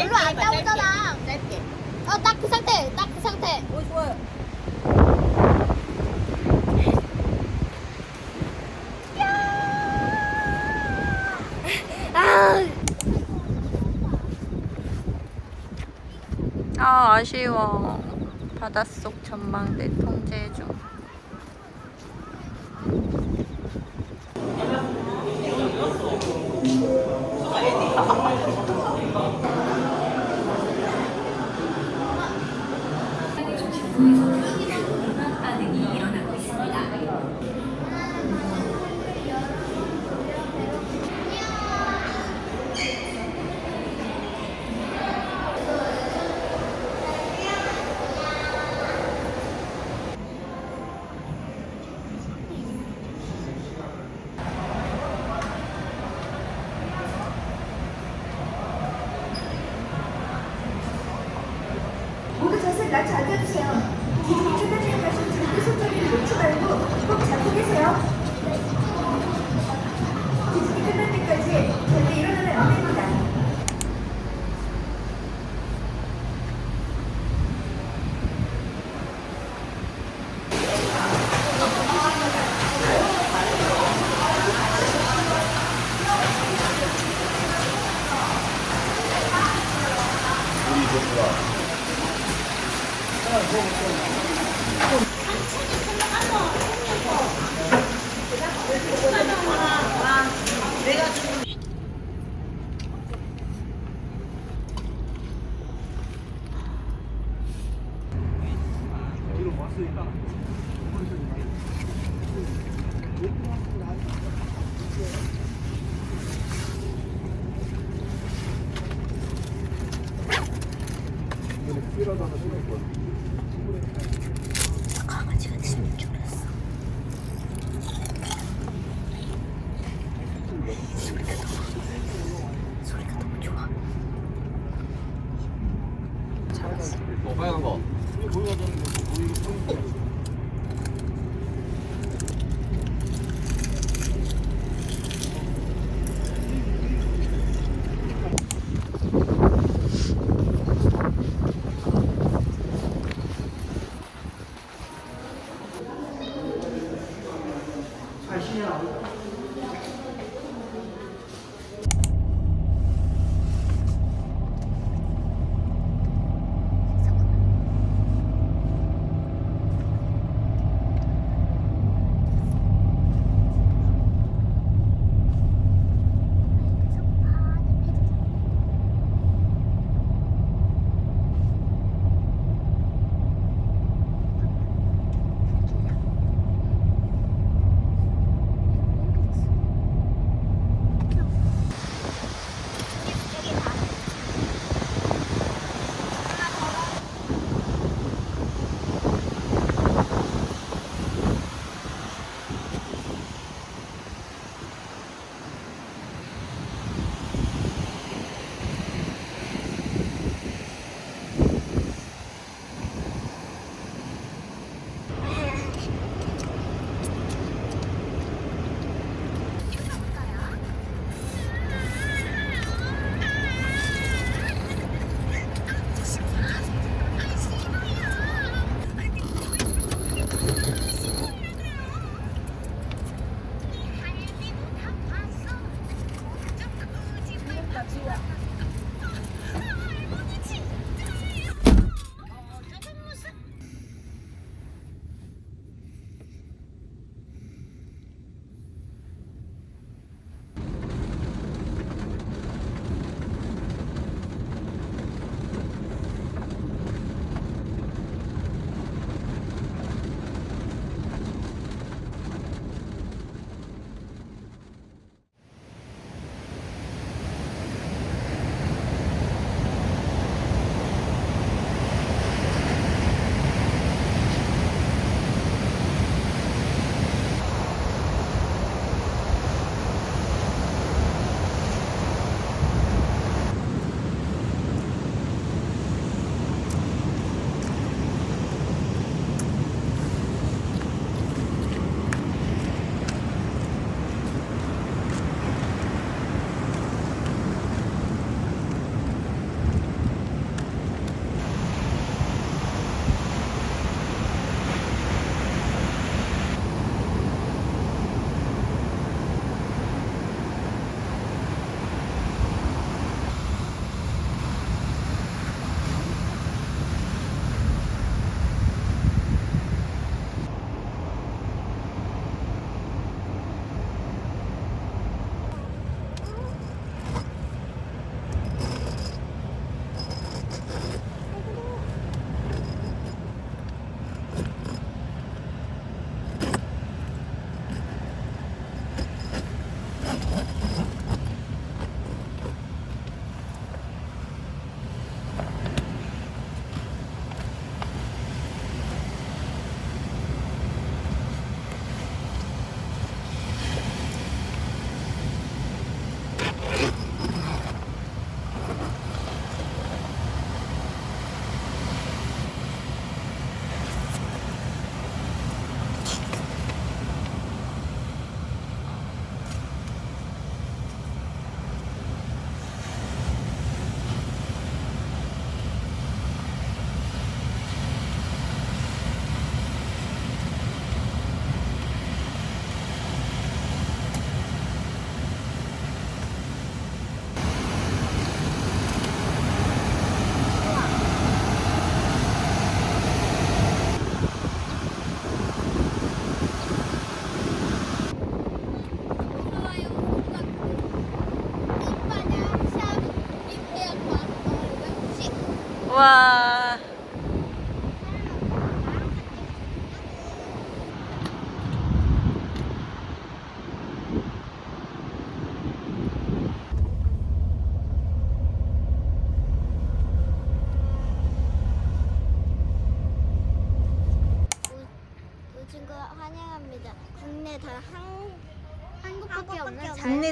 별로 안 나오잖아. 짧게. 어, 딱 그 상태. 딱 그 상태. 오 좋아요. 아, 아 아쉬워 바닷속 전망대 통제 중 And? 그러니 까. 어, 빨간 거. 와.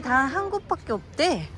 단한 곳밖에 없대.